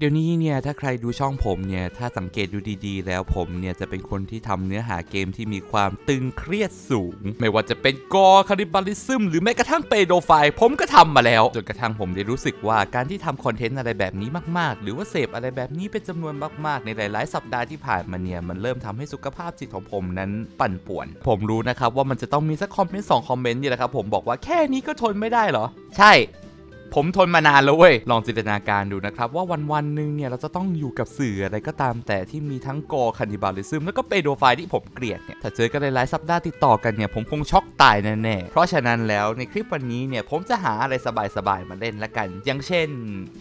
เดี๋ยวนี้เนี่ยถ้าใครดูช่องผมเนี่ยถ้าสังเกตดูดีๆ แล้วผมเนี่ยจะเป็นคนที่ทำเนื้อหาเกมที่มีความตึงเครียดสูง ไม่ว่าจะเป็นกอคาริบาลิซึมหรือแม้กระทั่งเปโดไฟผมก็ทำมาแล้วจนกระทั่งผมได้รู้สึกว่าการที่ทำคอนเทนต์อะไรแบบนี้มากๆ หรือว่าเสพอะไรแบบนี้เป็นจำนวนมากๆ ในหลายๆ สัปดาห์ที่ผ่านมาเนี่ยมันเริ่มทำให้สุขภาพจิตของผมนั้นปั่นป่วน ผมรู้นะครับว่ามันจะต้องมีสักคอมเมนต์สองคอมเมนต์นี่แหละครับผมบอกว่าแค่นี้ก็ทนไม่ได้เหรอ ใช่ ผมทนมานานแล้วเว้ย ลองจินตนาการดูนะครับ ว่าวันวันๆหนึ่งเนี่ยเราจะต้องอยู่กับสื่ออะไรก็ตามแต่ที่มีทั้งกอคันิบาลิซึมแล้วก็เปโดไฟล์ที่ผมเกลียดเนี่ย ถ้าเจอกันหลายๆสัปดาห์ติดต่อกันเนี่ย ผมคงช็อกตายแน่ๆ เพราะฉะนั้นแล้วในคลิปวันนี้เนี่ยผมจะหาอะไรสบายๆมาเล่นละกัน อย่างเช่น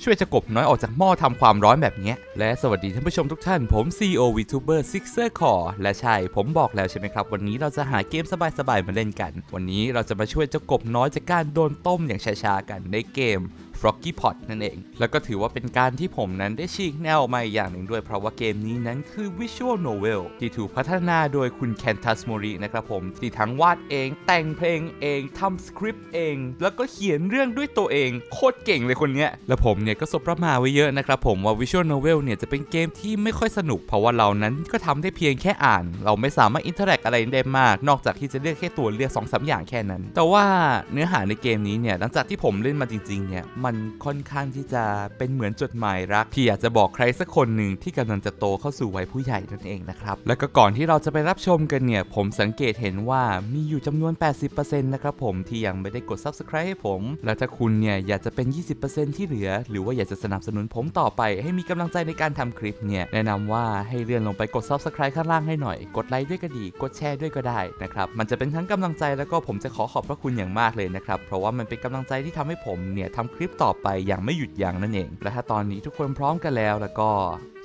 ช่วยจะกบน้อยออกจากหม้อทำความร้อนแบบเนี้ยและสวัสดีท่านผู้ชมทุกท่าน ผม CEO VTuber Sixer Core และใช่ผมบอกแล้วใช่ไหมครับ วันนี้เราจะหาเกมสบายๆมาเล่นกัน วันนี้เราจะมาช่วยเจ้ากบน้อยจากการโดนต้มอย่างช้าๆกันในเกม game. Froggy Pot นั่นเอง แล้วก็ถือว่าเป็นการที่ผมนั้นได้ฉีกแนวออกมาอีกอย่างหนึ่งด้วย เพราะว่าเกมนี้นั้นคือ Visual Novel ที่ถูกพัฒนาโดยคุณแคนทัสโมรินะครับผม ที่ทั้งวาดเอง แต่งเพลงเองทำสคริปต์เอง แล้วก็เขียนเรื่องด้วยตัวเอง โคตรเก่งเลยคนเนี้ย แล้วผมเนี่ยก็สบประมาไว้เยอะนะครับผมว่า Visual Novel เนี่ยจะเป็นเกมที่ไม่ค่อยสนุก เพราะว่าเรานั้นก็ทำได้เพียงแค่อ่าน เราไม่สามารถอินเทอร์แอคอะไรได้มาก นอกจากที่จะเลือกแค่ตัวเลือก2อสอย่างแค่นั้น แต่ว่าเนื้อหาในเกมนี้เนี่ยหลังจากที่ผมเล่นมาจริงๆเนี่ยมนค่อนข้างที่จะเป็นเหมือนจดหมายรักที่อยากจะบอกใครสักคนหนึ่งที่กำลังจะโตเข้าสู่วัยผู้ใหญ่นั่นเองนะครับ แล้วก็ก่อนที่เราจะไปรับชมกันเนี่ย ผมสังเกตเห็นว่ามีอยู่จำนวน 80%นะครับผมที่ยังไม่ได้กด subscribe ให้ผม แล้วถ้าคุณเนี่ยอยากจะเป็น 20%ที่เหลือ หรือว่าอยากจะสนับสนุนผมต่อไป ให้มีกำลังใจในการทำคลิปเนี่ยแนะนำว่าให้เลื่อนลงไปกด subscribe ข้างล่างให้หน่อย กดไลค์ด้วยก็ดี กดแชร์ด้วยก็ได้นะครับมันจะเป็นทั้งกำลังใจแล้วก็ผมจะขอขอบพระคุณอย่างมากเลยนะครับเพราะว่ามันเป็นกำลังใจที่ทำให้ผมเนี่ยทำคลิปต่อไปอย่างไม่หยุดยั้งนั่นเอง และถ้าตอนนี้ทุกคนพร้อมกันแล้ว แล้วก็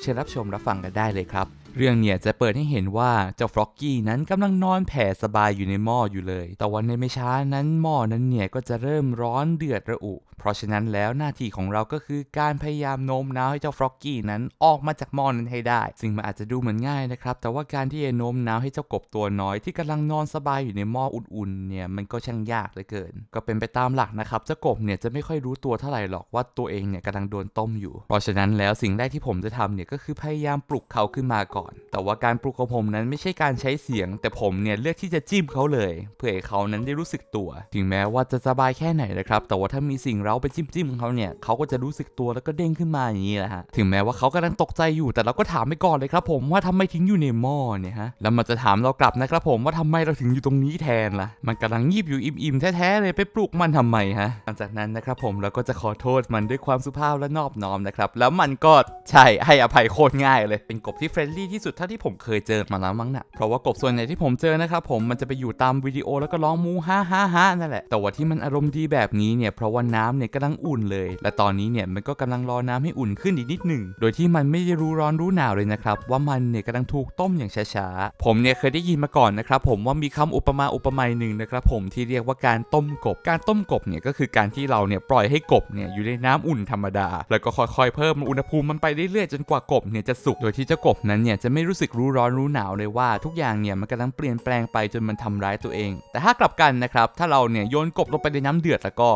เชิญรับชมรับฟังกันได้เลยครับ เรื่องเนี่ยจะเปิดให้เห็นว่าเจ้าฟล็อกกี้นั้นกำลังนอนแผ่สบายอยู่ในหม้ออยู่เลย แต่วันในไม่ช้านั้นหม้อนั้นเนี่ยก็จะเริ่มร้อนเดือดระอุ เพราะฉะนั้นแล้วหน้าที่ของเราก็คือการพยายามโน้มน้าวให้เจ้าฟล็อกกี้นั้นออกมาจากหม้อนั้นให้ได้ ซึ่งมันอาจจะดูเหมือนง่ายนะครับ แต่ว่าการที่จะโน้มน้าวให้เจ้ากบตัวน้อยที่กำลังนอนสบายอยู่ในหม้ออุ่นๆ เนี่ยมันก็ช่างยากเหลือเกิน ก็เป็นไปตามหลักนะครับเจ้ากบเนี่ยจะไม่ค่อยรู้ตัวเท่าไหร่หรอกว่าตัวเองเนี่ยกำลังโดนต้มอยู่ เพราะฉะนั้นแล้วสิ่งแรกที่ผมจะทำเนี่ยก็คือพยายามปลุกเขาขึ้นมาก่อนแต่ว่าการปลุกของผมนั้นไม่ใช่การใช้เสียง แต่ผมเนี่ยเลือกที่จะจิ้มเขาเลย เพื่อให้เขานั้นได้รู้สึกตัว ถึงแม้ว่าจะสบายแค่ไหนนะครับ แต่ว่าถ้ามีสิ่งเราไปจิ้มจิ้มเขาเนี่ยเขาก็จะรู้สึกตัวแล้วก็เด้งขึ้นมาอย่างนี้แหละฮะ ถึงแม้ว่าเขากำลังตกใจอยู่ แต่เราก็ถามไปก่อนเลยครับผมว่าทำไมถึงอยู่ในหม้อเนี่ยฮะ แล้วมันจะถามเรากลับนะครับผมว่าทำไมเราถึงอยู่ตรงนี้แทนล่ะ มันกำลังงีบอยู่อิ่มๆแท้ๆเลยไปปลุกมันทำไมฮะ หลังจากนั้นนะครับผมเราก็จะขอโทษมันด้วยความสุภาพและนอบน้อมนะครับ แล้วมันก็ใช่ให้อภัยโคตรง่ายเลย เป็นกบที่เฟรนลี่ที่สุดเท่าที่ผมเคยเจอมาแล้วมั้งน่ะเพราะว่ากบส่วนใหญ่ที่ผมเจอนะครับผมมันจะไปอยู่ตามวิดีโอแล้วก็ร้องมูฮ่าฮ่าฮ่านั่นแหละแต่ว่าที่มันอารมณ์ดีแบบนี้เนี่ยเพราะว่าน้ำเนี่ยกำลังอุ่นเลย และตอนนี้เนี่ยมันก็กำลังรอน้ำให้อุ่นขึ้นอีกนิดหนึ่งโดยที่มันไม่ได้รู้ร้อนรู้หนาวเลยนะครับว่ามันเนี่ยกำลังถูกต้มอย่างช้าๆผมเนี่ยเคยได้ยินมาก่อนนะครับผมว่ามีคำอุปมาอุปไมยหนึ่งนะครับผมที่เรียกว่าการต้มกบ การต้มกบเนี่ยก็คือการที่เราเนี่ยปล่อยให้กบเนี่ยอยู่ในน้ำอุ่นธรรมดา แล้วก็ค่อยๆเพิ่มอุณหภูมิมันไปเรื่อยๆจนกว่ากบเนี่ยจะสุกโดยที่เจ้ากบนั้นเนี่ยจะไม่รู้สึกรู้ร้อนรู้หนาวเลยว่าทุกอย่างเนี่ยมันกำลังเปลี่ยนแปลงไปจนมันทำร้ายตัวเอง แต่ถ้ากลับกันนะครับ ถ้าเราเนี่ยโยนกบลงไปในน้ำเดือดแล้วก็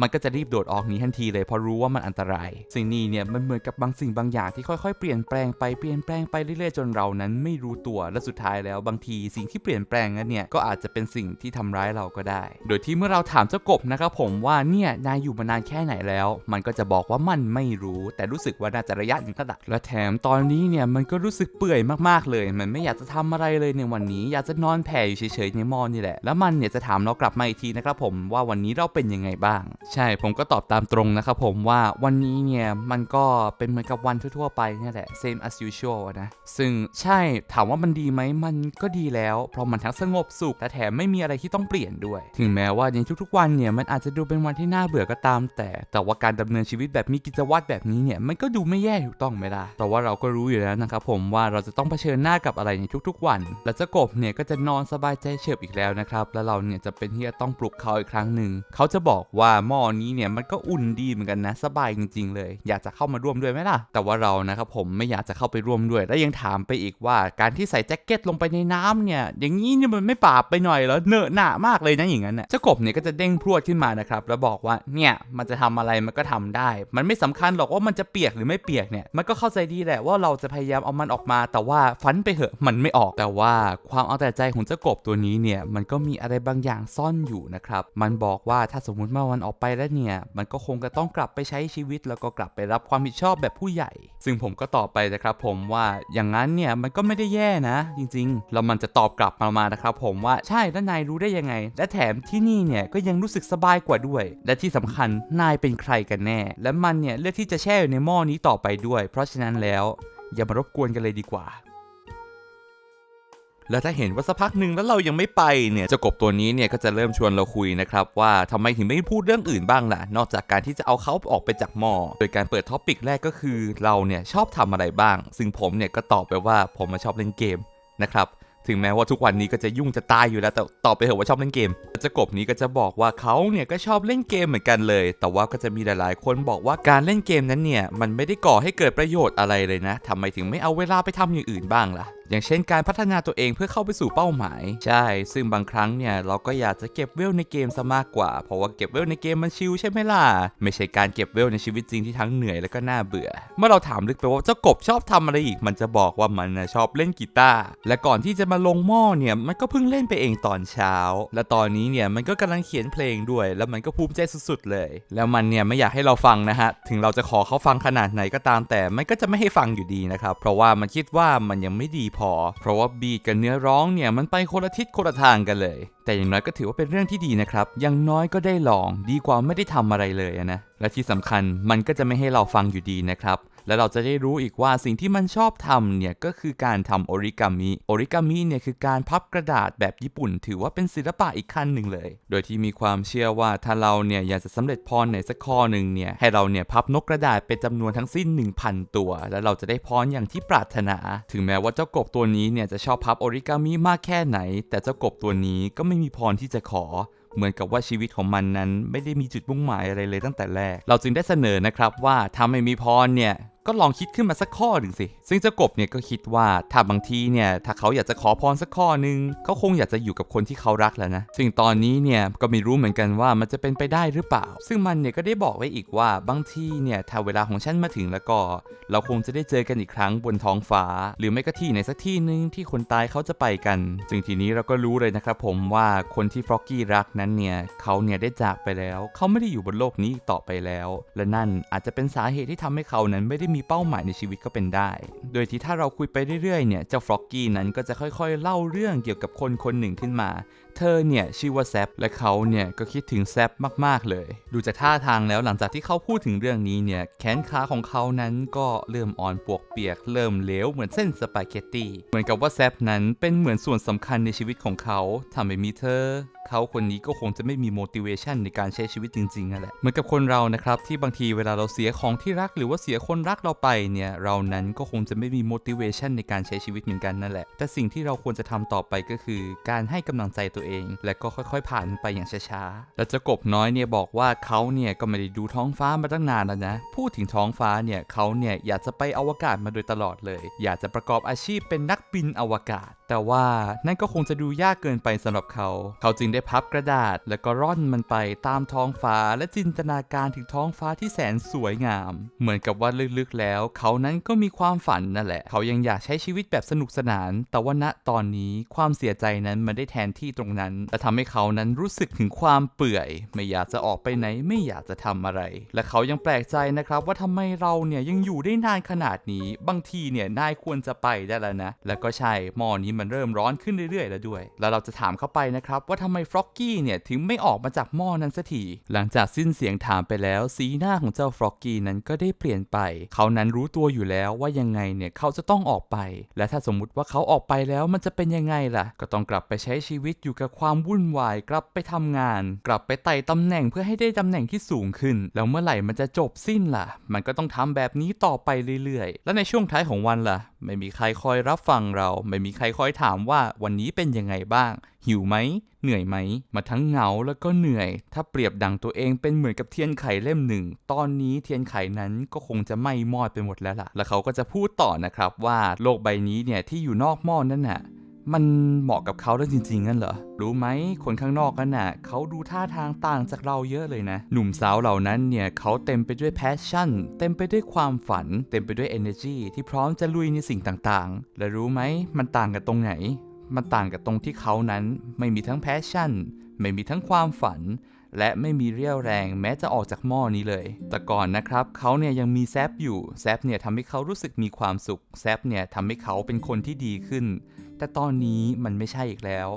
มันก็จะรีบโดดออกหนี้ทันทีเลยเพราะรู้ว่ามันอันตราย สิ่งนี้เนี่ยมันเหมือนกับบางสิ่งบางอย่างที่ค่อยๆ เปลี่ยนแปลงไปเปลี่ยนแปลงไปเรื่อยๆ จนเรานั้นไม่รู้ตัวและสุดท้ายแล้วบางทีสิ่งที่เปลี่ยนแปลงนั้นเนี่ยก็อาจจะเป็นสิ่งที่ทำร้ายเราก็ได้ โดยที่เมื่อเราถามเจ้ากบนะครับผมว่าเนี่ยนายอยู่มานานแค่ไหนแล้ว มันก็จะบอกว่ามันไม่รู้ แต่รู้สึกว่าน่าจะระยะหนึ่งก็ดัและแถมตอนนี้เนี่ยมันก็รู้สึกเปื่อยมากๆเลย มันไม่อยากจะทำอะไรเลยในวันนี้อยากจะนอนแผ่อยู่เฉยๆในหม้อนี่แหละแล้วมันเนี่ยจะถามเรากลับมาอีกทีนะครับผมว่าวันนี้เราเป็นยังไงบ้างใช่ผมก็ตอบตามตรงนะครับผมว่าวันนี้เนี่ย มันก็เป็นเหมือนกับวันทั่วๆไปเนี่ยแหละ same as usual นะ ซึ่งใช่ถามว่ามันดีไหมมันก็ดีแล้ว เพราะมันทั้งสงบสุขและแถมไม่มีอะไรที่ต้องเปลี่ยนด้วย ถึงแม้ว่าในทุกๆวันเนี่ยมันอาจจะดูเป็นวันที่น่าเบื่อก็ตาม แต่แต่ว่าการดำเนินชีวิตแบบมีกิจวัตรแบบนี้เนี่ยมันก็ดูไม่แย่ถูกต้องไหมล่ะแต่ว่าเราก็รู้อยู่แล้วนะครับผมว่าเราจะต้องเผชิญหน้ากับอะไรในทุกๆวัน และเจ้ากบเนี่ยก็จะนอนสบายใจเฉิบอีกแล้วนะครับแล้วเราเนี่ยจะเป็นที่จะต้องปลุกเขาอีกครั้งหนึ่งเขาจะบอกว่าม้อหม้อนี้เนี่ยมันก็อุ่นดีเหมือนกันนะสบายจริง ๆ เลย อยากจะเข้ามาร่วมด้วยไหมล่ะ แต่ว่าเรานะครับผมไม่อยากจะเข้าไปร่วมด้วย และยังถามไปอีกว่าการที่ใส่แจ็คเก็ตลงไปในน้ำเนี่ย อย่างนี้เนี่ยมันไม่บาปไปหน่อยเหรอเนอะหนามากเลยนะอย่างนั้นน่ะเจ้ากบเนี่ยก็จะเด้งพรวดขึ้นมานะครับแล้วบอกว่าเนี่ยมันจะทำอะไรมันก็ทำได้ มันไม่สำคัญหรอกว่ามันจะเปียกหรือไม่เปียกเนี่ยมันก็เข้าใจดีแหละว่าเราจะพยายามเอามันออกมา แต่ว่าฟันไปเหอะมันไม่ออกแต่ว่าความเอาแต่ใจของเจ้ากบตัวนี้เนี่ยมันก็มีอะไรบางอย่างซ่อนอยู่นะครับมันบอกว่าถ้าสมมุติว่ามันออกไปแล้วเนี่ยมันก็คงจะต้องกลับไปใช้ชีวิต แล้วก็กลับไปรับความผิดชอบแบบผู้ใหญ่ ซึ่งผมก็ตอบไปนะครับผมว่าอย่างนั้นเนี่ยมันก็ไม่ได้แย่นะ จริงๆ แล้วมันจะตอบกลับมามานะครับผมว่าใช่แล้วนายรู้ได้ยังไง และแถมที่นี่เนี่ยก็ยังรู้สึกสบายกว่าด้วย และที่สำคัญนายเป็นใครกันแน่ และมันเนี่ยเลือกที่จะแช่อยู่ในหม้อนี้ต่อไปด้วย เพราะฉะนั้นแล้วอย่ามารบกวนกันเลยดีกว่า แล้วถ้าเห็นว่าสักพักหนึ่งแล้วเรายังไม่ไปเนี่ยเจ้ากบตัวนี้เนี่ยก็จะเริ่มชวนเราคุยนะครับว่าทำไมถึงไม่พูดเรื่องอื่นบ้างล่ะ นอกจากการที่จะเอาเขาออกไปจากหม้อโดยการเปิดท็อปิกแรกก็คือเราเนี่ยชอบทำอะไรบ้าง ซึ่งผมเนี่ยก็ตอบไปว่าผมมาชอบเล่นเกมนะครับถึงแม้ว่าทุกวันนี้ก็จะยุ่งจะตายอยู่แล้ว แต่ตอบไปเถอะว่าชอบเล่นเกมเจ้ากบนี้ก็จะบอกว่าเขาเนี่ยก็ชอบเล่นเกมเหมือนกันเลย แต่ว่าก็จะมีหลายๆ คนบอกว่าการเล่นเกมนั้นเนี่ยมันไม่ได้ก่อให้เกิดประโยชน์อะไรเลยนะทำไมถึงไม่เอาเวลาไปทำอย่างอื่นบ้างล่ะ อย่างเช่นการพัฒนาตัวเองเพื่อเข้าไปสู่เป้าหมาย ใช่ ซึ่งบางครั้งเนี่ยเราก็อยากจะเก็บเวลในเกมซะมากกว่า เพราะว่าเก็บเวลในเกมมันชิลใช่ไหมล่ะ ไม่ใช่การเก็บเวลในชีวิตจริงที่ทั้งเหนื่อยแล้วก็น่าเบื่อ เมื่อเราถามลึกไปว่าเจ้ากบชอบทำอะไรอีก มันจะบอกว่ามันนะชอบเล่นกีตาร์ และก่อนที่จะมาลงหม้อเนี่ยมันก็เพิ่งเล่นไปเองตอนเช้า และตอนนี้เนี่ยมันก็กำลังเขียนเพลงด้วย แล้วมันก็ภูมิใจสุดๆเลย แล้วมันเนี่ยไม่อยากให้เราฟังนะฮะ ถึงเราจะขอเขาฟังขนาดไหนก็ตามแต่มันก็จะไม่ให้ฟังอยู่ดีนะครับ เพราะว่ามันคิดว่ามันยังไม่ดีพอ เพราะว่าบีดกับเนื้อร้องเนี่ยมันไปคนละทิศคนละทางกันเลย แต่อย่างน้อยก็ถือว่าเป็นเรื่องที่ดีนะครับอย่างน้อยก็ได้ลองดีกว่าไม่ได้ทำอะไรเลยนะและที่สำคัญมันก็จะไม่ให้เราฟังอยู่ดีนะครับ แล้วเราจะได้รู้อีกว่าสิ่งที่มันชอบทำเนี่ยก็คือการทำโอริกามิโอริกามิเนี่ยคือการพับกระดาษแบบญี่ปุ่น ถือว่าเป็นศิลปะอีกขั้นหนึ่งเลย โดยที่มีความเชื่อว่าถ้าเราเนี่ยอยากจะสำเร็จพรในสักข้อหนึ่งเนี่ยให้เราเนี่ยพับนกกระดาษเป็นจำนวนทั้งสิ้น 1,000 ตัว แล้วเราจะได้พรอย่างที่ปรารถนา ถึงแม้ว่าเจ้ากบตัวนี้เนี่ยจะชอบพับโอริกามิมากแค่ไหน แต่เจ้ากบตัวนี้ก็ไม่มีพรที่จะขอ เหมือนกับว่าชีวิตของมันนั้น ไม่ได้มีจุดมุ่งหมายอะไรเลยตั้งแต่แรก เราจึงได้เสนอนะครับว่าถ้าไม่มีพรเนี่ยก็ลองคิดขึ้นมาสักข้อหนึ่งสิ ซึ่งเจ้ากบเนี่ยก็คิดว่าถ้าบางทีเนี่ยถ้าเขาอยากจะขอพรสักข้อหนึ่งเขาคงอยากจะอยู่กับคนที่เขารักแล้วนะ ซึ่งตอนนี้เนี่ยก็ไม่รู้เหมือนกันว่ามันจะเป็นไปได้หรือเปล่า ซึ่งมันเนี่ยก็ได้บอกไว้อีกว่าบางทีเนี่ยถ้าเวลาของฉันมาถึงแล้วก็ เราคงจะได้เจอกันอีกครั้งบนท้องฟ้า หรือไม่ก็ที่ไหนสักที่หนึ่งที่คนตายเขาจะไปกันซึ่งทีนี้เราก็รู้เลยนะครับผมว่าคนที่ฟรอกกี้รักนั้นเนี่ยเขาเนี่ยได้จากไปแล้ว เขาไม่ได้อยู่บนโลกนี้ต่อไปแล้ว และนั่นอาจจะเป็นสาเหตุที่ทำให้เขานั้นไม่ได้มีเป้าหมายในชีวิตก็เป็นได้ โดยที่ถ้าเราคุยไปเรื่อยๆเนี่ยเจ้าฟรอกกี้นั้นก็จะค่อยๆ เล่าเรื่องเกี่ยวกับคนคนหนึ่งขึ้นมา เธอเนี่ยชื่อว่าแซปและเขาเนี่ยก็คิดถึงแซปมากๆเลย ดูจากท่าทางแล้วหลังจากที่เขาพูดถึงเรื่องนี้เนี่ยแขนขาของเขานั้นก็เริ่มอ่อนปวกเปียก เริ่มเลวเหมือนเส้นสปาเกตตีเหมือนกับว่าแซปนั้นเป็นเหมือนส่วนสำคัญในชีวิตของเขาถ้าไม่มีเธอเขาคนนี้ก็คงจะไม่มี motivation ในการใช้ชีวิตจริงๆนั่นแหละเหมือนกับคนเรานะครับที่บางทีเวลาเราเสียของที่รักหรือว่าเสียคนรักเราไปเนี่ยเรานั้นก็คงจะไม่มี motivation ในการใช้ชีวิตเหมือนกันนั่นแหละ แต่สิ่งที่เราควรจะทำต่อไปก็คือ การให้กำลังใจตัวเอง และก็ค่อยๆผ่านไปอย่างช้าๆแล้วเจ้ากบน้อยเนี่ยบอกว่าเขาเนี่ยก็ไม่ได้ดูท้องฟ้ามาตั้งนานแล้วนะ พูดถึงท้องฟ้าเนี่ยเขาเนี่ยอยากจะไปอวกาศมาโดยตลอดเลย อยากจะประกอบอาชีพเป็นนักบินอวกาศ แต่ว่านั่นก็คงจะดูยากเกินไปสำหรับเขา เขาจึงได้พับกระดาษ แล้วก็ร่อนมันไปตามท้องฟ้าและจินตนาการถึงท้องฟ้าที่แสนสวยงาม เหมือนกับว่าลึกๆแล้ว เขานั้นก็มีความฝันนั่นแหละ เขายังอยากใช้ชีวิตแบบสนุกสนาน แต่ว่าณตอนนี้ความเสียใจนั้นมันได้แทนที่ตรงนั้น และทำให้เขานั้นรู้สึกถึงความเปื่อย ไม่อยากจะออกไปไหนไม่อยากจะทำอะไร และเขายังแปลกใจนะครับว่าทำไมเราเนี่ยยังอยู่ได้นานขนาดนี้ บางทีเนี่ยนายควรจะไปได้แล้วนะ แล้วก็ใช่หม้อนี้มันเริ่มร้อนขึ้นเรื่อยๆ แล้วด้วย แล้วเราจะถามเขาไปนะครับว่าทำไมฟรอกกี้เนี่ยถึงไม่ออกมาจากหม้อนั้นสักทีหลังจากสิ้นเสียงถามไปแล้วสีหน้าของเจ้าฟรอกกี้นั้นก็ได้เปลี่ยนไป เขานั้นรู้ตัวอยู่แล้วว่ายังไงเนี่ยเขาจะต้องออกไป และถ้าสมมุติว่าเขาออกไปแล้วมันจะเป็นยังไงล่ะ ก็ต้องกลับไปใช้ชีวิตอยู่กับกับความวุ่นวายกลับไปทำงาน กลับไปไต่ตำแหน่งเพื่อให้ได้ตำแหน่งที่สูงขึ้น แล้วเมื่อไหร่มันจะจบสิ้นล่ะ มันก็ต้องทำแบบนี้ต่อไปเรื่อยๆ และในช่วงท้ายของวันล่ะ ไม่มีใครคอยรับฟังเรา ไม่มีใครคอยถามว่าวันนี้เป็นยังไงบ้าง หิวไหมเหนื่อยไหม มาทั้งเหงาแล้วก็เหนื่อย ถ้าเปรียบดังตัวเองเป็นเหมือนกับเทียนไขเล่มหนึ่ง ตอนนี้เทียนไขนั้นก็คงจะไหม้มอดไปหมดแล้วล่ะ แล้วเขาก็จะพูดต่อนะครับว่าโลกใบนี้เนี่ยที่อยู่นอกหม้อนั่นน่ะ มันเหมาะกับเขาได้จริงๆงั้นเหรอ รู้ไหมคนข้างนอกกันน่ะเขาดูท่าทางต่างจากเราเยอะเลยนะ หนุ่มสาวเหล่านั้นเนี่ยเขาเต็มไปด้วยแพชชั่น เต็มไปด้วยความฝัน เต็มไปด้วย energy ที่พร้อมจะลุยในสิ่งต่างๆ และรู้ไหมมันต่างกันตรงไหน มันต่างกับตรงที่เขานั้นไม่มีทั้งแพชชั่น ไม่มีทั้งความฝัน และไม่มีเรี่ยวแรงแม้จะออกจากหม้อนี้เลย แต่ก่อนนะครับเขาเนี่ยยังมีแซบอยู่แซบเนี่ยทำให้เขารู้สึกมีความสุขแซบเนี่ยทำให้เขาเป็นคนที่ดีขึ้น แต่ตอนนี้มันไม่ใช่อีกแล้ว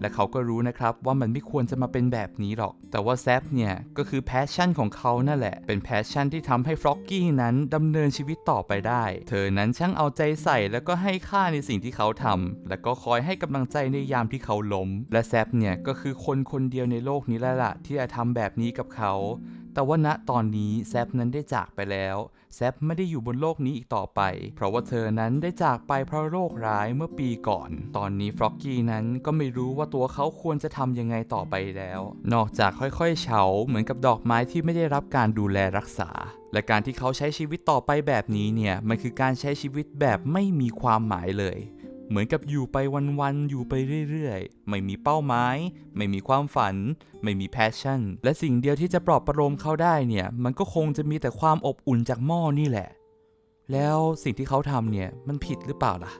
และเขาก็รู้นะครับว่ามันไม่ควรจะมาเป็นแบบนี้หรอก แต่ว่าแซฟเนี่ยก็คือแพชชั่นของเขานั่นแหละ เป็นแพชชั่นที่ทำให้ฟล็อกกี้นั้นดำเนินชีวิตต่อไปได้ เธอนั้นช่างเอาใจใส่แล้วก็ให้ค่าในสิ่งที่เขาทำและก็คอยให้กำลังใจในยามที่เขาล้ม และแซฟเนี่ยก็คือคนคนเดียวในโลกนี้แล้วล่ะที่จะทำแบบนี้กับเขา แต่ว่าณตอนนี้แซฟนั้นได้จากไปแล้วแซฟไม่ได้อยู่บนโลกนี้อีกต่อไป เพราะว่าเธอนั้นได้จากไปเพราะโรคร้ายเมื่อปีก่อน ตอนนี้ฟล็อกกี้นั้นก็ไม่รู้ว่าตัวเขาควรจะทำยังไงต่อไปแล้ว นอกจากค่อยๆเฉาเหมือนกับดอกไม้ที่ไม่ได้รับการดูแลรักษา และการที่เขาใช้ชีวิตต่อไปแบบนี้เนี่ยมันคือการใช้ชีวิตแบบไม่มีความหมายเลย เหมือนกับอยู่ไปวันๆ อยู่ไปเรื่อยๆ ไม่มีเป้าหมาย ไม่มีความฝัน ไม่มีแพชชั่น และสิ่งเดียวที่จะปลอบประโลมเขาได้เนี่ย มันก็คงจะมีแต่ความอบอุ่นจากหม้อนี่แหละ แล้วสิ่งที่เขาทำเนี่ย มันผิดหรือเปล่าล่ะ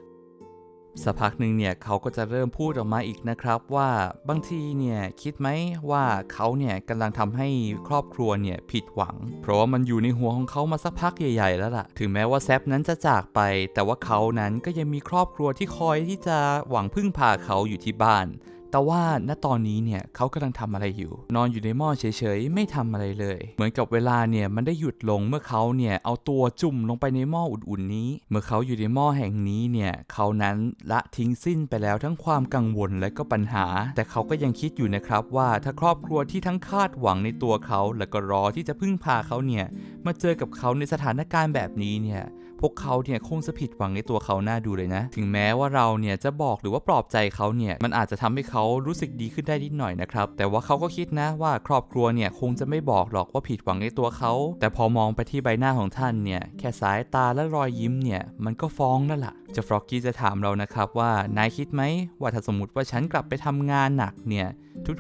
สักพักหนึ่งเนี่ยเขาก็จะเริ่มพูดออกมาอีกนะครับว่าบางทีเนี่ยคิดไหมว่าเขาเนี่ยกำลังทำให้ครอบครัวเนี่ยผิดหวัง เพราะว่ามันอยู่ในหัวของเขามาสักพักใหญ่ ๆ แล้วล่ะ ถึงแม้ว่าแซปนั้นจะจากไป แต่ว่าเขานั้นก็ยังมีครอบครัวที่คอยที่จะหวังพึ่งพาเขาอยู่ที่บ้าน แต่ว่าณตอนนี้เนี่ยเขากำลังทำอะไรอยู่ นอนอยู่ในหม้อเฉยๆ ไม่ทำอะไรเลย เหมือนกับเวลาเนี่ยมันได้หยุดลงเมื่อเขาเนี่ยเอาตัวจุ่มลงไปในหม้ออุ่นๆนี้ เมื่อเขาอยู่ในหม้อแห่งนี้เนี่ยเขานั้นละทิ้งสิ้นไปแล้วทั้งความกังวลและก็ปัญหา แต่เขาก็ยังคิดอยู่นะครับว่าถ้าครอบครัวที่ทั้งคาดหวังในตัวเขาและก็รอที่จะพึ่งพาเขาเนี่ยมาเจอกับเขาในสถานการณ์แบบนี้เนี่ย พวกเขาเนี่ยคงจะผิดหวังในตัวเขาหน้าดูเลยนะ ถึงแม้ว่าเราเนี่ยจะบอกหรือว่าปลอบใจเขาเนี่ยมันอาจจะทำให้เขารู้สึกดีขึ้นได้นิดหน่อยนะครับแต่ว่าเขาก็คิดนะว่าครอบครัวเนี่ยคงจะไม่บอกหรอกว่าผิดหวังในตัวเขา แต่พอมองไปที่ใบหน้าของท่านเนี่ยแค่สายตาและรอยยิ้มเนี่ยมันก็ฟ้องแล้วล่ะจะฟรอกกี้จะถามเรานะครับว่านายคิดไหมว่าถ้าสมมติว่าฉันกลับไปทำงานหนักเนี่ย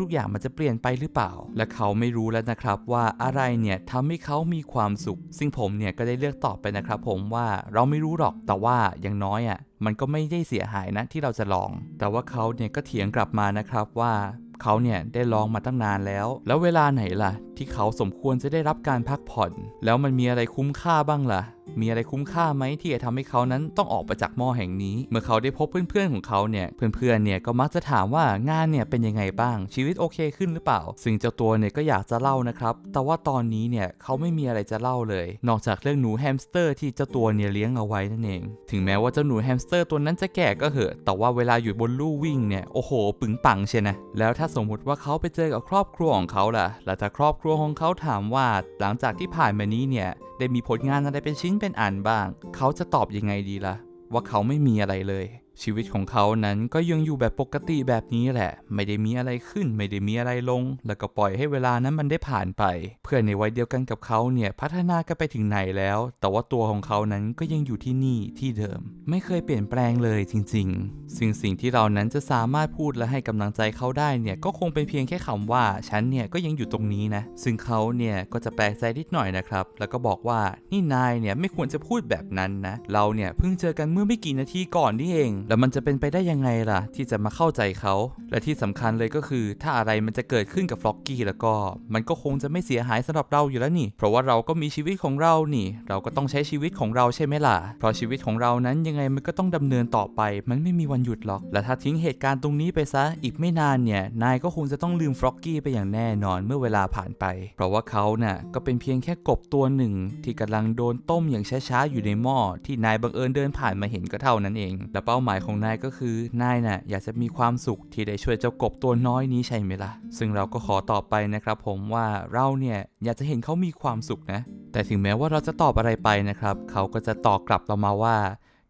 ทุกๆ อย่างมันจะเปลี่ยนไปหรือเปล่า และเขาไม่รู้แล้วนะครับว่าอะไรเนี่ยทำให้เขามีความสุข ซึ่งผมเนี่ยก็ได้เลือกตอบไปนะครับผมว่าเราไม่รู้หรอกแต่ว่าอย่างน้อยอะมันก็ไม่ได้เสียหายนะที่เราจะลอง แต่ว่าเขาเนี่ยก็เถียงกลับมานะครับว่าเขาเนี่ยได้ลองมาตั้งนานแล้ว แล้วเวลาไหนล่ะ ที่เขาสมควรจะได้รับการพักผ่อน แล้วมันมีอะไรคุ้มค่าบ้างล่ะ มีอะไรคุ้มค่าไหมที่จะทำให้เขานั้นต้องออกไปจากหม้อแห่งนี้ เมื่อเขาได้พบเพื่อนๆของเขาเนี่ย เพื่อนๆเนี่ยก็มักจะถามว่างานเนี่ยเป็นยังไงบ้าง ชีวิตโอเคขึ้นหรือเปล่า ซึ่งเจ้าตัวเนี่ยก็อยากจะเล่านะครับ แต่ว่าตอนนี้เนี่ยเขาไม่มีอะไรจะเล่าเลย นอกจากเรื่องหนูแฮมสเตอร์ที่เจ้าตัวเนี่ยเลี้ยงเอาไว้นั่นเอง ถึงแม้ว่าเจ้าหนูแฮมสเตอร์ตัวนั้นจะแก่ก็เหอะ แต่ว่าเวลาอยู่บนลู่วิ่งเนี่ยโอ้โหปึงปังเชียนะ แล้วถ้าสมมติว่าเขาไปเจอกับครอบครัวของเขาล่ะ แล้วถ้าครอบครัวของเขาถามว่าหลังจากที่ผ่านมานี้เนี่ยได้มีผลงานอะไรเป็นชิ้นเป็นอันบ้าง เขาจะตอบยังไงดีล่ะ ว่าเขาไม่มีอะไรเลย ชีวิตของเขานั้นก็ยังอยู่แบบปกติแบบนี้แหละ ไม่ได้มีอะไรขึ้น ไม่ได้มีอะไรลง แล้วก็ปล่อยให้เวลานั้นมันได้ผ่านไป เพื่อนในวัยเดียวกันกับเขาเนี่ยพัฒนากันไปถึงไหนแล้ว แต่ว่าตัวของเขานั้นก็ยังอยู่ที่นี่ที่เดิม ไม่เคยเปลี่ยนแปลงเลยจริง ๆ สิ่งสิ่งที่เรานั้นจะสามารถพูดและให้กำลังใจเขาได้เนี่ยก็คงเป็นเพียงแค่คำว่าฉันเนี่ยก็ยังอยู่ตรงนี้นะ ซึ่งเขาเนี่ยก็จะแปลกใจนิดหน่อยนะครับ แล้วก็บอกว่านี่นายเนี่ยไม่ควรจะพูดแบบนั้นนะ เราเนี่ยเพิ่งเจอกันเมื่อไม่กี่นาทีก่อนนี่เองแล้วมันจะเป็นไปได้ยังไงล่ะ ที่จะมาเข้าใจเขา และที่สำคัญเลยก็คือ ถ้าอะไรมันจะเกิดขึ้นกับฟล็อกกี้แล้วก็ มันก็คงจะไม่เสียหายสำหรับเราอยู่แล้วนี่ เพราะว่าเราก็มีชีวิตของเรานี่ เราก็ต้องใช้ชีวิตของเราใช่ไหมล่ะ เพราะชีวิตของเรานั้นยังไงมันก็ต้องดำเนินต่อไป มันไม่มีวันหยุดหรอก และถ้าทิ้งเหตุการณ์ตรงนี้ไปซะ อีกไม่นานเนี่ย นายก็คงจะต้องลืมฟล็อกกี้ไปอย่างแน่นอนเมื่อเวลาผ่านไป เพราะว่าเขาน่ะก็เป็นเพียงแค่กบตัวหนึ่ง ที่กำลังโดนต้มอย่างช้าๆอยู่ในหม้อที่นายบังเอิญเดินผ่านมาเห็นก็เท่านั้นเอง และเป้าหมายายของนายก็คือนายน่ะอยากจะมีความสุขที่ได้ช่วยเจ้ากบตัวน้อยนี้ใช่ไหมล่ะ ซึ่งเราก็ขอตอบไปนะครับผมว่าเราเนี่ยอยากจะเห็นเขามีความสุขนะ แต่ถึงแม้ว่าเราจะตอบอะไรไปนะครับ เขาก็จะตอบกลับเรามาว่า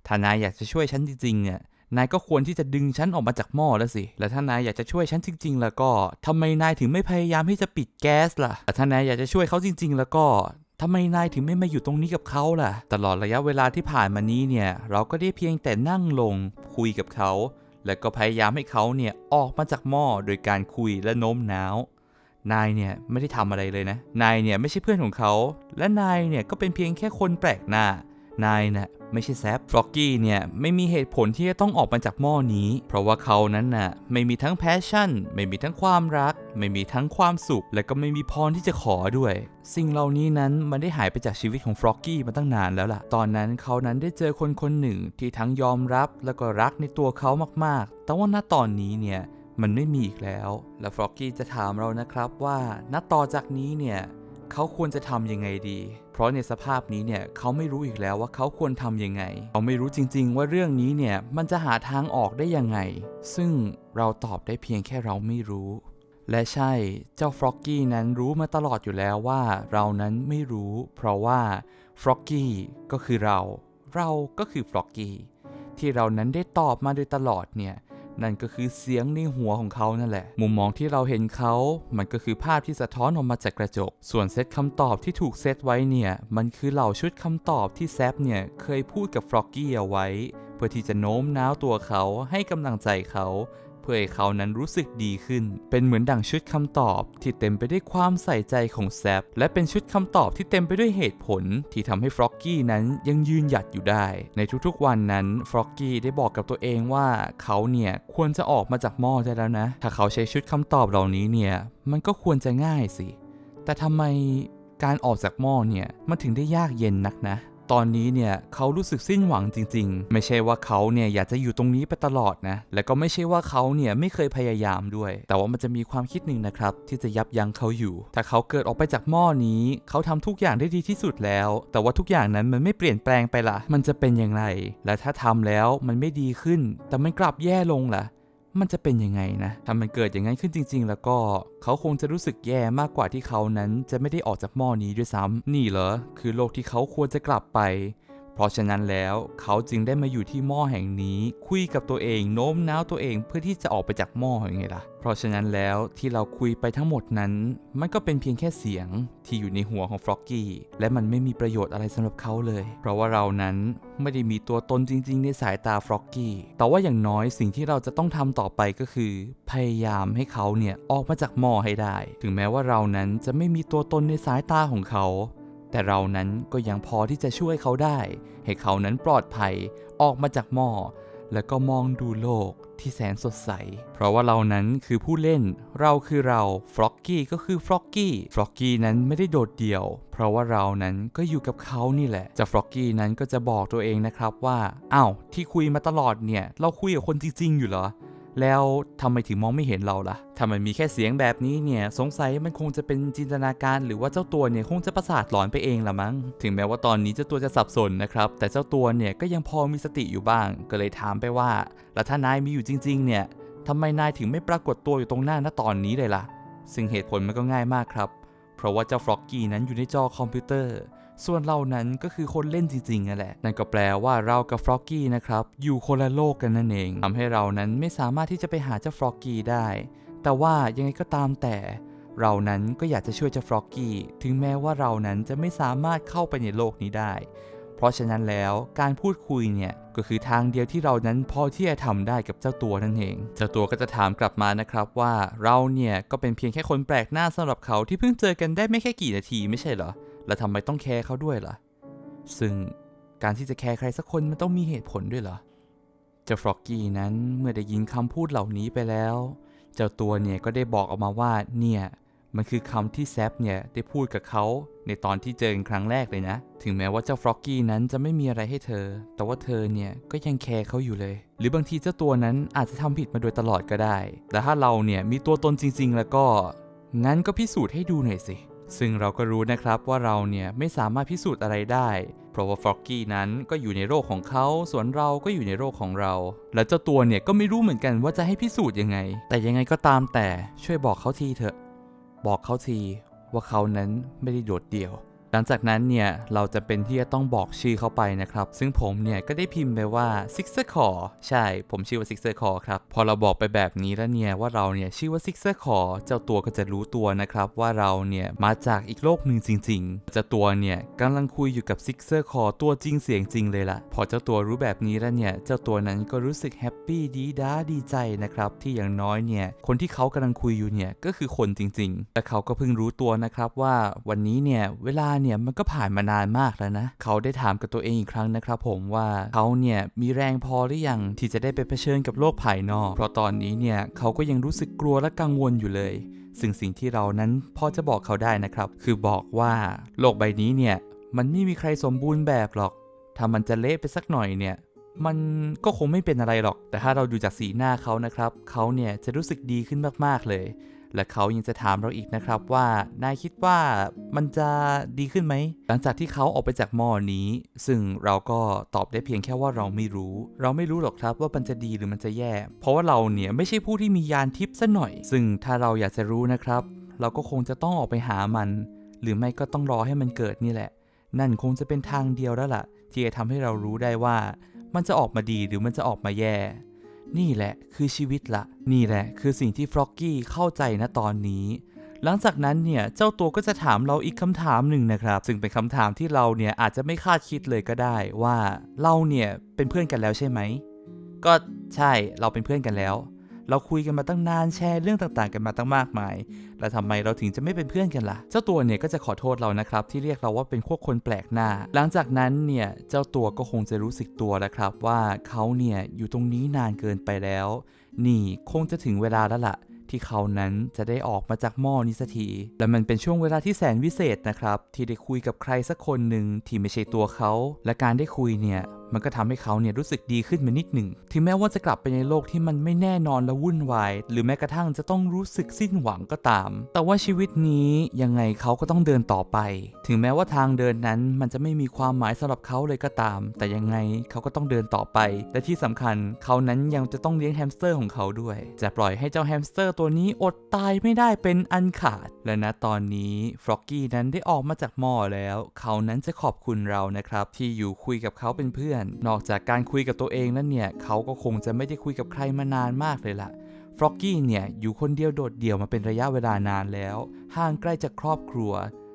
ถ้านายอยากจะช่วยฉันจริงๆเนี่ยนายก็ควรที่จะดึงฉันออกมาจากหม้อแล้วสิ และถ้านายอยากจะช่วยฉันจริง ๆ แล้วก็ทำไมนายถึงไม่พยายามที่จะปิดแก๊สล่ะแต่ถ้านายอยากจะช่วยเขาจริง ๆ แล้วก็ ทำไมนายถึงไม่มาอยู่ตรงนี้กับเขาล่ะ ตลอดระยะเวลาที่ผ่านมานี้เนี่ย เราก็ได้เพียงแต่นั่งลงคุยกับเขา และก็พยายามให้เขาเนี่ยออกมาจากหม้อโดยการคุยและโน้มน้าวนายเนี่ยไม่ได้ทำอะไรเลยนะ นายเนี่ยไม่ใช่เพื่อนของเขา และนายเนี่ยก็เป็นเพียงแค่คนแปลกหน้า นายเนี่ย ไม่ใช่แซฟฟล็อกกี้เนี่ยไม่มีเหตุผลที่จะต้องออกมาจากหม้อนี้ เพราะว่าเขานั้นน่ะไม่มีทั้งแพชชั่น ไม่มีทั้งความรัก ไม่มีทั้งความสุข และก็ไม่มีพรที่จะขอด้วย สิ่งเหล่านี้นั้นมันได้หายไปจากชีวิตของฟล็อกกี้มาตั้งนานแล้วล่ะ ตอนนั้นเขานั้นได้เจอคนคนหนึ่งที่ทั้งยอมรับแล้วก็รักในตัวเขามากๆ แต่ว่าณตอนนี้เนี่ยมันไม่มีอีกแล้ว และฟล็อกกี้จะถามเรานะครับว่าณต่อจากนี้เนี่ย เขาควรจะทำยังไงดี เพราะในสภาพนี้เนี่ยเขาไม่รู้อีกแล้วว่าเขาควรทำยังไง เขาไม่รู้จริง ๆ ว่าเรื่องนี้เนี่ยมันจะหาทางออกได้ยังไง ซึ่งเราตอบได้เพียงแค่เราไม่รู้ และใช่เจ้าฟล็อกกี้นั้นรู้มาตลอดอยู่แล้วว่า เรานั้นไม่รู้ เพราะว่าฟล็อกกี้ก็คือเรา เราก็คือฟล็อกกี้ที่เรานั้นได้ตอบมาโดยตลอดเนี่ย นั่นก็คือเสียงในหัวของเขานั่นแหละ มุมมองที่เราเห็นเขา มันก็คือภาพที่สะท้อนออกมาจากกระจก ส่วนเซตคำตอบที่ถูกเซตไว้เนี่ย มันคือเหล่าชุดคำตอบที่แซฟเนี่ยเคยพูดกับฟล็อกกี้เอาไว้ เพื่อที่จะโน้มน้าวตัวเขาให้กำลังใจเขา เพื่อให้เขานั้นรู้สึกดีขึ้น เป็นเหมือนดั่งชุดคำตอบที่เต็มไปด้วยความใส่ใจของแซฟและเป็นชุดคำตอบที่เต็มไปด้วยเหตุผลที่ทำให้ฟล็อกกี้นั้นยังยืนหยัดอยู่ได้ ในทุกๆวันนั้นฟล็อกกี้ได้บอกกับตัวเองว่าเขาเนี่ยควรจะออกมาจากหม้อได้แล้วนะ ถ้าเขาใช้ชุดคำตอบเหล่านี้เนี่ยมันก็ควรจะง่ายสิ แต่ทำไมการออกจากหม้อเนี่ยมันถึงได้ยากเย็นนักนะ ตอนนี้เนี่ยเขารู้สึกสิ้นหวังจริง ๆ ไม่ใช่ว่าเขาเนี่ยอยากจะอยู่ตรงนี้ไปตลอดนะ และก็ไม่ใช่ว่าเขาเนี่ยไม่เคยพยายามด้วย แต่ว่ามันจะมีความคิดหนึ่งนะครับ ที่จะยับยั้งเขาอยู่ ถ้าเขาเกิดออกไปจากหม้อนี้ เขาทำทุกอย่างได้ดีที่สุดแล้ว แต่ว่าทุกอย่างนั้นมันไม่เปลี่ยนแปลงไปล่ะมันจะเป็นอย่างไร และถ้าทำแล้วมันไม่ดีขึ้น แต่มันกลับแย่ลงล่ะ มันจะเป็นยังไงนะถ้ามันเกิดอย่างนั้นขึ้นจริง ๆ แล้วก็เขาคงจะรู้สึกแย่มากกว่าที่เขานั้นจะไม่ได้ออกจากหม้อนี้ด้วยซ้ำนี่เหรอคือโลกที่เขาควรจะกลับไป เพราะฉะนั้นแล้วเขาจึงได้มาอยู่ที่หม้อแห่งนี้ คุยกับตัวเองโน้มน้าวตัวเองเพื่อที่จะออกไปจากหม้อยังไงล่ะ เพราะฉะนั้นแล้วที่เราคุยไปทั้งหมดนั้น มันก็เป็นเพียงแค่เสียงที่อยู่ในหัวของฟล็อกกี้และมันไม่มีประโยชน์อะไรสำหรับเขาเลย เพราะว่าเรานั้นไม่ได้มีตัวตนจริง ๆ ในสายตาฟล็อกกี้แต่ว่าอย่างน้อยสิ่งที่เราจะต้องทำต่อไปก็คือ พยายามให้เขาเนี่ยออกมาจากหม้อให้ได้ ถึงแม้ว่าเรานั้นจะไม่มีตัวตนในสายตาของเขา แต่เรานั้นก็ยังพอที่จะช่วยเขาได้ ให้เขานั้นปลอดภัยออกมาจากหม้อแล้วก็มองดูโลกที่แสนสดใส เพราะว่าเรานั้นคือผู้เล่น เราคือเรา ฟล็อกกี้ก็คือฟล็อกกี้ ฟล็อกกี้นั้นไม่ได้โดดเดี่ยว เพราะว่าเรานั้นก็อยู่กับเขานี่แหละจากฟล็อกกี้นั้นก็จะบอกตัวเองนะครับว่า อ้าว ที่คุยมาตลอดเนี่ย เราคุยกับคนจริงๆอยู่เหรอ แล้วทำไมถึงมองไม่เห็นเราล่ะ ถ้ามันมีแค่เสียงแบบนี้เนี่ย สงสัยมันคงจะเป็นจินตนาการหรือว่าเจ้าตัวเนี่ยคงจะประสาทหลอนไปเองละมั้ง ถึงแม้ว่าตอนนี้เจ้าตัวจะสับสนนะครับ แต่เจ้าตัวเนี่ยก็ยังพอมีสติอยู่บ้าง ก็เลยถามไปว่า แล้วถ้านายมีอยู่จริง ๆ เนี่ยทำไมนายถึงไม่ปรากฏตัวอยู่ตรงหน้าณตอนนี้เลยล่ะ ซึ่งเหตุผลมันก็ง่ายมากครับ เพราะว่าเจ้าฟล็อกกี้นั้นอยู่ในจอคอมพิวเตอร์ ส่วนเรานั้นก็คือคนเล่นจริงๆนั่นแหละ นั่นก็แปลว่าเรากับฟล็อกกี้นะครับ อยู่คนละโลกกันนั่นเองทำให้เรานั้นไม่สามารถที่จะไปหาเจ้าฟล็อกกี้ได้ แต่ว่ายังไงก็ตามแต่เรานั้นก็อยากจะช่วยเจ้าฟล็อกกี้ ถึงแม้ว่าเรานั้นจะไม่สามารถเข้าไปในโลกนี้ได้ เพราะฉะนั้นแล้วการพูดคุยเนี่ยก็คือทางเดียวที่เรานั้นพอที่จะทำได้กับเจ้าตัวนั่นเอง เจ้าตัวก็จะถามกลับมานะครับว่าเราเนี่ยก็เป็นเพียงแค่คนแปลกหน้าสำหรับเขาที่เพิ่งเจอกันได้ไม่แค่กี่นาทีไม่ใช่เหรอ แล้วทำไมต้องแคร์เขาด้วยล่ะ ซึ่งการที่จะแคร์ใครสักคนมันต้องมีเหตุผลด้วยเหรอ เจ้าฟล็อกกี้นั้นเมื่อได้ยินคำพูดเหล่านี้ไปแล้ว เจ้าตัวเนี่ยก็ได้บอกออกมาว่าเนี่ยมันคือคำที่แซฟเนี่ยได้พูดกับเขาในตอนที่เจอกันครั้งแรกเลยนะ ถึงแม้ว่าเจ้าฟล็อกกี้นั้นจะไม่มีอะไรให้เธอ แต่ว่าเธอเนี่ยก็ยังแคร์เขาอยู่เลย หรือบางทีเจ้าตัวนั้นอาจจะทำผิดมาโดยตลอดก็ได้ แต่ถ้าเราเนี่ยมีตัวตนจริง ๆ แล้วก็ งั้นก็พิสูจน์ให้ดูหน่อยสิ ซึ่งเราก็รู้นะครับว่าเราเนี่ยไม่สามารถพิสูจน์อะไรได้ เพราะว่าฟรอกกี้นั้นก็อยู่ในโลกของเขา ส่วนเราก็อยู่ในโลกของเรา และเจ้าตัวเนี่ยก็ไม่รู้เหมือนกันว่าจะให้พิสูจน์ยังไง แต่ยังไงก็ตามแต่ช่วยบอกเขาทีเถอะ บอกเขาทีว่าเขานั้นไม่ได้โดดเดี่ยว หลังจากนั้นเนี่ยเราจะเป็นที่จะต้องบอกชื่อเขาไปนะครับ ซึ่งผมเนี่ยก็ได้พิมพ์ไปว่า Sixer Core ใช่ ผมชื่อว่า Sixer Core ครับ พอเราบอกไปแบบนี้แล้วเนี่ยว่าเราเนี่ยชื่อว่า Sixer Core เจ้าตัวก็จะรู้ตัวนะครับว่าเราเนี่ยมาจากอีกโลกหนึ่งจริงๆ เจ้าตัวเนี่ยกำลังคุยอยู่กับ Sixer Core ตัวจริงเสียงจริงเลยล่ะพอเจ้าตัวรู้แบบนี้แล้วเนี่ยเจ้าตัวนั้นก็รู้สึกแฮปปี้ดีด้าดีใจนะครับที่อย่างน้อยเนี่ยคนที่เขากำลังคุยอยู่เนี่ยก็คือคนจริง ๆและเขาก็เพิ่งรู้ตัวนะครับว่าวันนี้เนี่ยเวลาเนี่ยมันก็ผ่านมานานมากแล้วนะ เขาได้ถามกับตัวเองอีกครั้งนะครับผมว่าเขาเนี่ยมีแรงพอหรือยังที่จะได้ไปเผชิญกับโลกภายนอก เพราะตอนนี้เนี่ยเขาก็ยังรู้สึกกลัวและกังวลอยู่เลย ซึ่งสิ่งที่เรานั้นพอจะบอกเขาได้นะครับ คือบอกว่าโลกใบนี้เนี่ยมันไม่มีใครสมบูรณ์แบบหรอก ถ้ามันจะเละไปสักหน่อยเนี่ยมันก็คงไม่เป็นอะไรหรอก แต่ถ้าเราดูจากสีหน้าเขานะครับ เขาเนี่ยจะรู้สึกดีขึ้นมากๆเลย และเขายังจะถามเราอีกนะครับว่านายคิดว่ามันจะดีขึ้นไหม หลังจากที่เขาออกไปจากหม้อนี้ ซึ่งเราก็ตอบได้เพียงแค่ว่าเราไม่รู้ เราไม่รู้หรอกครับว่ามันจะดีหรือมันจะแย่ เพราะว่าเราเนี่ยไม่ใช่ผู้ที่มียานทิพย์ซะหน่อย ซึ่งถ้าเราอยากจะรู้นะครับ เราก็คงจะต้องออกไปหามัน หรือไม่ก็ต้องรอให้มันเกิดนี่แหละ นั่นคงจะเป็นทางเดียวแล้วล่ะ ที่จะทำให้เรารู้ได้ว่า มันจะออกมาดีหรือมันจะออกมาแย่ นี่แหละคือชีวิตละ นี่แหละคือสิ่งที่ฟรอกกี้เข้าใจนะตอนนี้ หลังจากนั้นเนี่ยเจ้าตัวก็จะถามเราอีกคำถามหนึ่งนะครับ ซึ่งเป็นคำถามที่เราเนี่ยอาจจะไม่คาดคิดเลยก็ได้ว่าเราเนี่ยเป็นเพื่อนกันแล้วใช่ไหม ก็ใช่เราเป็นเพื่อนกันแล้ว เราคุยกันมาตั้งนานแชร์เรื่องต่างๆ กันมาตั้งมากมาย แล้วทำไมเราถึงจะไม่เป็นเพื่อนกันล่ะ เจ้าตัวเนี่ยก็จะขอโทษเรานะครับที่เรียกเราว่าเป็นพวกคนแปลกหน้า หลังจากนั้นเนี่ยเจ้าตัวก็คงจะรู้สึกตัวแล้วครับ ว่าเขาเนี่ยอยู่ตรงนี้นานเกินไปแล้ว นี่คงจะถึงเวลาแล้วล่ะที่เขานั้นจะได้ออกมาจากหม้อนี้สักที และมันเป็นช่วงเวลาที่แสนวิเศษนะครับ ที่ได้คุยกับใครสักคนหนึ่งที่ไม่ใช่ตัวเขา และการได้คุยเนี่ย มันก็ทำให้เขาเนี่ยรู้สึกดีขึ้นมานิดหนึ่ง ถึงแม้ว่าจะกลับไปในโลกที่มันไม่แน่นอนและวุ่นวาย หรือแม้กระทั่งจะต้องรู้สึกสิ้นหวังก็ตาม แต่ว่าชีวิตนี้ยังไงเขาก็ต้องเดินต่อไป ถึงแม้ว่าทางเดินนั้นมันจะไม่มีความหมายสำหรับเขาเลยก็ตาม แต่ยังไงเขาก็ต้องเดินต่อไป และที่สำคัญเขานั้นยังจะต้องเลี้ยงแฮมสเตอร์ของเขาด้วย จะปล่อยให้เจ้าแฮมสเตอร์ตัวนี้อดตายไม่ได้เป็นอันขาด และณตอนนี้ฟรอกกี้นั้นได้ออกมาจากหม้อแล้ว เขานั้นจะขอบคุณเรานะครับที่อยู่คุยกับเขาเป็นเพื่อนนอกจากการคุยกับตัวเองนั้นเนี่ยเขาก็คงจะไม่ได้คุยกับใครมานานมากเลยล่ะฟรอกกี้เนี่ยอยู่คนเดียวโดดเดี่ยวมาเป็นระยะเวลานานแล้ว ห่างไกลจากครอบครัว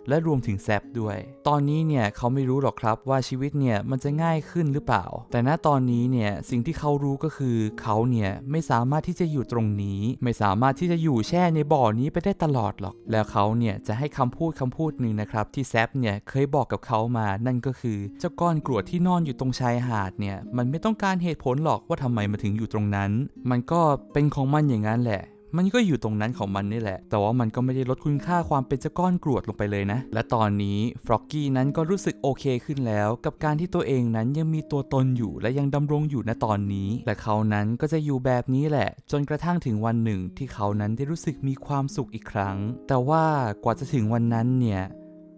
และรวมถึงแซปด้วย ตอนนี้เนี่ยเขาไม่รู้หรอกครับว่าชีวิตเนี่ยมันจะง่ายขึ้นหรือเปล่า แต่ณตอนนี้เนี่ยสิ่งที่เขารู้ก็คือเขาเนี่ยไม่สามารถที่จะอยู่ตรงนี้ ไม่สามารถที่จะอยู่แช่ในบ่อนี้ไปได้ตลอดหรอก แล้วเขาเนี่ยจะให้คำพูดคำพูดหนึ่งนะครับที่แซปเนี่ยเคยบอกกับเขามา นั่นก็คือเจ้าก้อนกรวดที่นอนอยู่ตรงชายหาดเนี่ยมันไม่ต้องการเหตุผลหรอกว่าทำไมมาถึงอยู่ตรงนั้น มันก็เป็นของมันอย่างนั้นแหละ มันก็อยู่ตรงนั้นของมันนี่แหละ แต่ว่ามันก็ไม่ได้ลดคุณค่าความเป็นเจ้าก้อนกรวดลงไปเลยนะ และตอนนี้ฟรอกกี้นั้นก็รู้สึกโอเคขึ้นแล้ว กับการที่ตัวเองนั้นยังมีตัวตนอยู่และยังดำรงอยู่ณตอนนี้ และเขานั้นก็จะอยู่แบบนี้แหละ จนกระทั่งถึงวันหนึ่งที่เขานั้นได้รู้สึกมีความสุขอีกครั้ง แต่ว่ากว่าจะถึงวันนั้นเนี่ย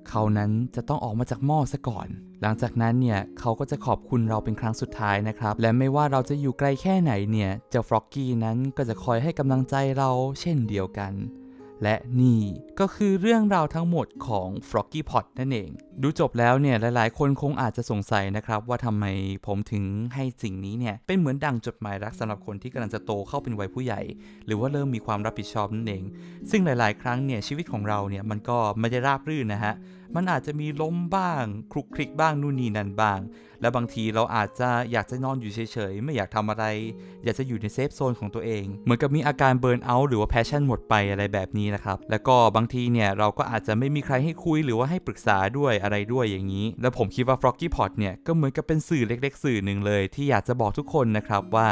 เขานั้นจะต้องออกมาจากหม้อซะก่อน หลังจากนั้นเนี่ยเขาก็จะขอบคุณเราเป็นครั้งสุดท้ายนะครับ และไม่ว่าเราจะอยู่ไกลแค่ไหนเนี่ยเจ้าฟรอกกี้นั้นก็จะคอยให้กำลังใจเราเช่นเดียวกัน และนี่ก็คือเรื่องราวทั้งหมดของ Froggy Pot นั่นเอง ดูจบแล้วเนี่ยหลายๆ คนคงอาจจะสงสัยนะครับว่าทำไมผมถึงให้สิ่งนี้เนี่ยเป็นเหมือนดังจดหมายรักสำหรับคนที่กำลังจะโตเข้าเป็นวัยผู้ใหญ่ หรือว่าเริ่มมีความรับผิดชอบนั่นเอง ซึ่งหลาย ๆ ครั้งเนี่ยชีวิตของเราเนี่ยมันก็ไม่ได้ราบรื่นนะฮะมันอาจจะมีล้มบ้างคลุกคลิกบ้างนู่นนี่นั่นบ้าง และบางทีเราอาจจะอยากจะนอนอยู่เฉยๆ ไม่อยากทำอะไร อยากจะอยู่ในเซฟโซนของตัวเอง เหมือนกับมีอาการเบิร์นเอาท์หรือว่าแพชชั่นหมดไปอะไรแบบนี้นะครับ แล้วก็บางทีเนี่ยเราก็อาจจะไม่มีใครให้คุยหรือว่าให้ปรึกษาด้วยอะไรด้วยอย่างนี้ แล้วผมคิดว่า Froggy Pot เนี่ยก็เหมือนกับเป็นสื่อเล็ก ๆ สื่อหนึ่งเลย ที่อยากจะบอกทุกคนนะครับว่า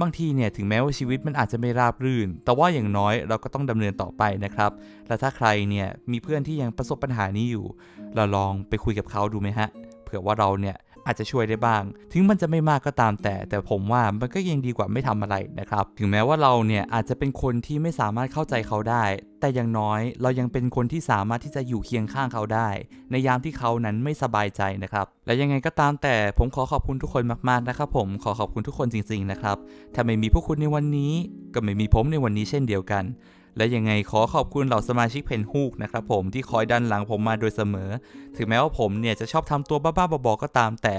บางทีเนี่ยถึงแม้ว่าชีวิตมันอาจจะไม่ราบรื่น แต่ว่าอย่างน้อยเราก็ต้องดำเนินต่อไปนะครับ และถ้าใครเนี่ยมีเพื่อนที่ยังประสบปัญหานี้อยู่ เราลองไปคุยกับเขาดูไหมฮะ เผื่อว่าเราเนี่ย อาจจะช่วยได้บ้าง ถึงมันจะไม่มากก็ตามแต่ แต่ผมว่ามันก็ยังดีกว่าไม่ทำอะไรนะครับ ถึงแม้ว่าเราเนี่ยอาจจะเป็นคนที่ไม่สามารถเข้าใจเขาได้ แต่อย่างน้อยเรายังเป็นคนที่สามารถที่จะอยู่เคียงข้างเขาได้ ในยามที่เขานั้นไม่สบายใจนะครับ และยังไงก็ตามแต่ผมขอขอบคุณทุกคนมากๆนะครับ ผมขอขอบคุณทุกคนจริงๆนะครับถ้าไม่มีพวกคุณในวันนี้ ก็ไม่มีผมในวันนี้เช่นเดียวกัน และยังไงขอขอบคุณเหล่าสมาชิกเพนฮูกนะครับผมที่คอยดันหลังผมมาโดยเสมอ ถึงแม้ว่าผมเนี่ยจะชอบทำตัวบ้าๆบอๆก็ตามแต่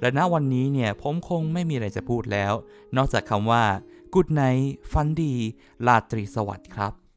และณวันนี้เนี่ยผมคงไม่มีอะไรจะพูดแล้ว นอกจากคำว่า good night ฟันดีลาตรีสวัสดิ์ครับ